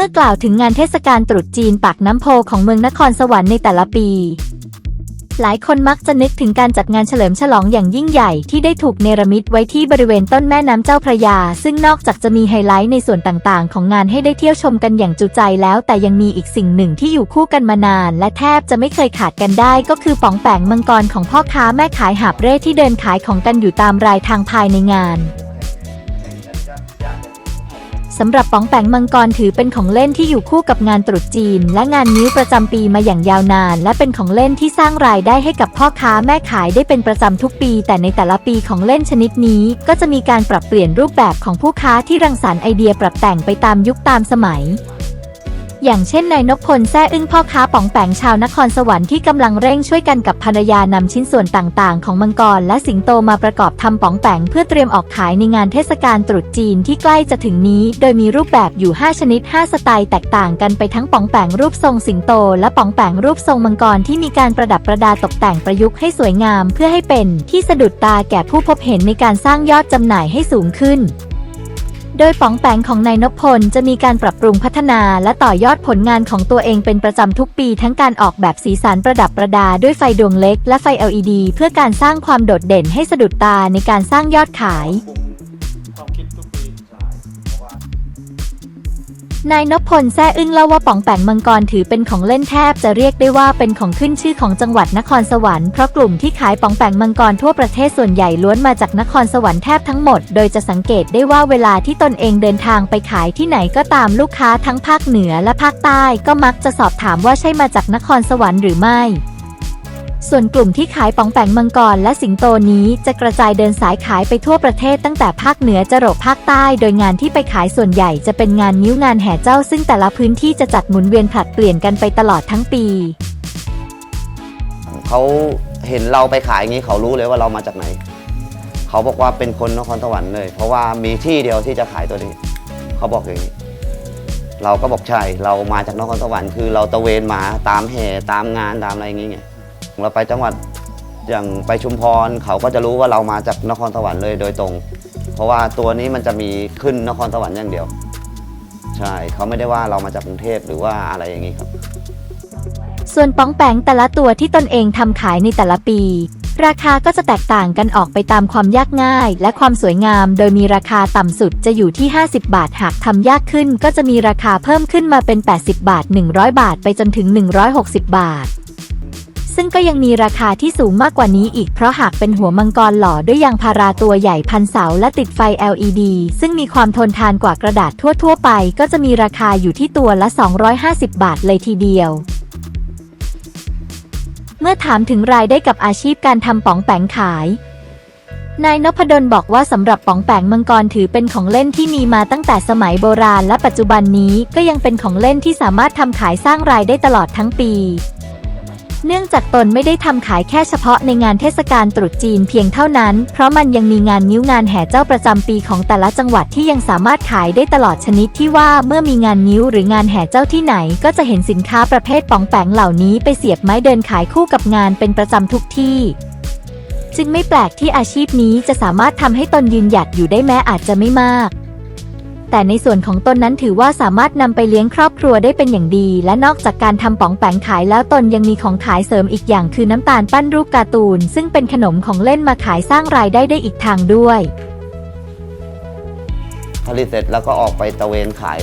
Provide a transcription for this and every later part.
มื่อกล่าวถึงงานเทศกาลตรุษจีนปากน้ำโพของเมืองนครสวรรค์ในแต่ละปี หลายคนมักจะนึกถึงการจัดงานเฉลิมฉลองอย่างยิ่งใหญ่ที่ได้ถูกเนรมิตไว้ที่บริเวณต้นแม่น้ำเจ้าพระยา ซึ่งนอกจากจะมีไฮไลท์ในส่วนต่างๆ ของงานให้ได้เที่ยวชมกันอย่างจุใจแล้ว แต่ยังมีอีกสิ่งหนึ่งที่อยู่คู่กันมานาน และแทบจะไม่เคยขาดกันได้ ก็คือป๋องแปงมังกรของพ่อค้าแม่ขายหาบเร่ที่เดินขายของกันอยู่ตามรายทางภายในงาน สำหรับป๋องแปงมังกรถือเป็นของเล่นที่อยู่คู่กับงานตรุษจีน และงานนิ้วประจำปีมาอย่างยาวนาน และเป็นของเล่นที่สร้างรายได้ให้กับพ่อค้าแม่ขายได้เป็นประจำทุกปี แต่ในแต่ละปีของเล่นชนิดนี้ ก็จะมีการปรับเปลี่ยนรูปแบบของผู้ค้าที่รังสรรค์ไอเดียปรับแต่งไปตามยุคตามสมัย อย่างเช่นนายนพพลแซ่อึ้งพ่อค้าป๋องแปงชาวนครสวรรค์ที่กำลังเร่งช่วยกันกับภรรยานำชิ้นส่วนต่างๆ ของมังกรและสิงโตมาประกอบทำป๋องแปงเพื่อเตรียมออกขายในงานเทศกาลตรุษจีนที่ใกล้จะถึงนี้ โดยมีรูปแบบอยู่ 5 ชนิด 5 สไตล์แตกต่างกันไปทั้งป๋องแปงรูปทรงสิงโต และป๋องแปงรูปทรงมังกรที่มีการประดับประดาตกแต่งประยุกต์ให้สวยงาม เพื่อให้เป็นที่สะดุดตาแก่ผู้พบเห็นในการสร้างยอดจำหน่ายให้สูงขึ้น โดยป๋องแปงของนายนพพลจะมีการปรับปรุงพัฒนาและต่อยอดผลงานของตัวเองเป็นประจำทุกปี ทั้งการออกแบบสีสันประดับประดาด้วยไฟดวงเล็กและไฟ LED เพื่อการสร้างความโดดเด่นให้สะดุดตาในการสร้างยอดขาย นายนพพลแซ่อึ้งเล่าว่าป๋องแปงมังกรถือเป็นของเล่นแทบจะเรียกได้ว่าเป็นของขึ้นชื่อของจังหวัดนครสวรรค์เพราะกลุ่มที่ขายป๋องแปงมังกรทั่วประเทศส่วนใหญ่ล้วนมาจากนครสวรรค์แทบทั้งหมด โดยจะสังเกตได้ว่าเวลาที่ตนเองเดินทางไปขายที่ไหนก็ตามลูกค้าทั้งภาคเหนือและภาคใต้ก็มักจะสอบถามว่าใช่มาจากนครสวรรค์หรือไม่ ส่วนกลุ่มที่ขายป๋องแปงมังกรและสิงโตนี้จะกระจายเดินสายขายไปทั่วประเทศตั้งแต่ภาคเหนือจรดภาคใต้ โดยงานที่ไปขายส่วนใหญ่จะเป็นงานนิ้วงานแห่เจ้า ซึ่งแต่ละพื้นที่จะจัดหมุนเวียนผลัดเปลี่ยนกันไปตลอดทั้งปี เขาเห็นเราไปขายอย่างนี้เขารู้เลยว่าเรามาจากไหน เขาบอกว่าเป็นคนนครสวรรค์เลย เพราะว่ามีที่เดียวที่จะขายตัวนี้ เขาบอกอย่างนี้ เราก็บอกใช่เรามาจากนครสวรรค์คือเราตะเวนมาตามแห่ตามงานตามอะไรอย่างนี้ไง เราไปจังหวัดอย่างไปชุมพรเขาก็จะรู้ว่าเรามาจากนครสวรรค์เลยโดยตรง เพราะว่าตัวนี้มันจะมีขึ้นนครสวรรค์อย่างเดียว ใช่เขาไม่ได้ว่าเรามาจากกรุงเทพหรือว่าอะไรอย่างนี้ครับ ส่วนป๋องแปงแต่ละตัวที่ตนเองทำขายในแต่ละปี ราคาก็จะแตกต่างกันออกไปตามความยากง่าย และความสวยงาม โดยมีราคาต่ำสุดจะอยู่ที่ 50 บาทหากทำยากขึ้น ก็จะมีราคาเพิ่มขึ้นมาเป็น 80 บาท 100 บาท ไปจนถึง 160 บาท ซึ่งก็ยังมีราคาที่สูงมากกว่านี้อีกเพราะหากเป็นหัวมังกรหล่อด้วยยางพาราตัวใหญ่พันเสาและติดไฟ LED ซึ่งมีความทนทานกว่ากระดาษทั่ว ๆ ไป ก็จะมีราคาอยู่ที่ตัวละ 250 บาทเลยทีเดียวเมื่อถามถึงรายได้กับอาชีพการทำป๋องแปงขาย นายนพดลบอกว่าสำหรับป๋องแปงมังกรถือเป็นของเล่นที่มีมาตั้งแต่สมัยโบราณและปัจจุบันนี้ก็ยังเป็นของเล่นที่สามารถทำขายสร้างรายได้ตลอดทั้งปี เนื่องจากตนไม่ได้ทำขายแค่เฉพาะในงานเทศกาลตรุษจีนเพียงเท่านั้น เพราะมันยังมีงานนิ้วงานแห่เจ้าประจำปีของแต่ละจังหวัดที่ยังสามารถขายได้ตลอดชนิดที่ว่าเมื่อมีงานนิ้วหรืองานแห่เจ้าที่ไหน ก็จะเห็นสินค้าประเภทป๋องแปงเหล่านี้ไปเสียบไม้เดินขายคู่กับงานเป็นประจำทุกที่จึงไม่แปลกที่อาชีพนี้จะสามารถทำให้ตนยืนหยัดอยู่ได้แม้อาจจะไม่มาก แต่ในส่วนของตนนั้นถือว่าสามารถนำไปเลี้ยงครอบครัวได้เป็นอย่างดี และนอกจากการทำป๋องแปงขายแล้วตนยังมีของขายเสริมอีกอย่างคือน้ำตาลปั้นรูปการ์ตูน ซึ่งเป็นขนมของเล่นมาขายสร้างรายได้ได้อีกทางด้วย ผลิตเสร็จแล้วก็ออกไปตะเวนขาย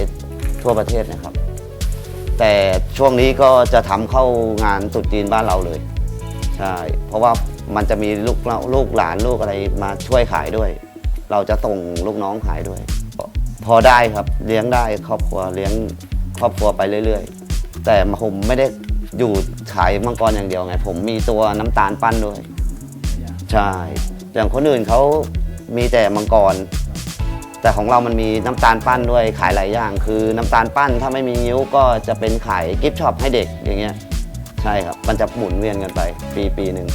ทั่วประเทศนะครับ แต่ช่วงนี้ก็จะทำเข้างานตรุษจีนบ้านเราเลยใช่เพราะว่ามันจะมีลูกเราลูกหลานลูกอะไรมาช่วยขายด้วย เราจะส่งลูกน้องขายด้วย พอได้ครับเลี้ยงได้ครอบครัวเลี้ยงครอบครัวไปเรื่อย ๆ แต่ผมไม่ได้อยู่ขายมังกรอย่างเดียวไง ผมมีตัวน้ำตาลปั้นด้วย ใช่ อย่างคนอื่นเขามีแต่มังกร แต่ของเรามันมีน้ำตาลปั้นด้วยขายหลายอย่าง คือน้ำตาลปั้นถ้าไม่มีนิ้วก็จะเป็นขายกิฟต์ช็อปให้เด็กอย่างเงี้ย ใช่ครับ มันจะหมุนเวียนกันไปปีปีหนึ่ง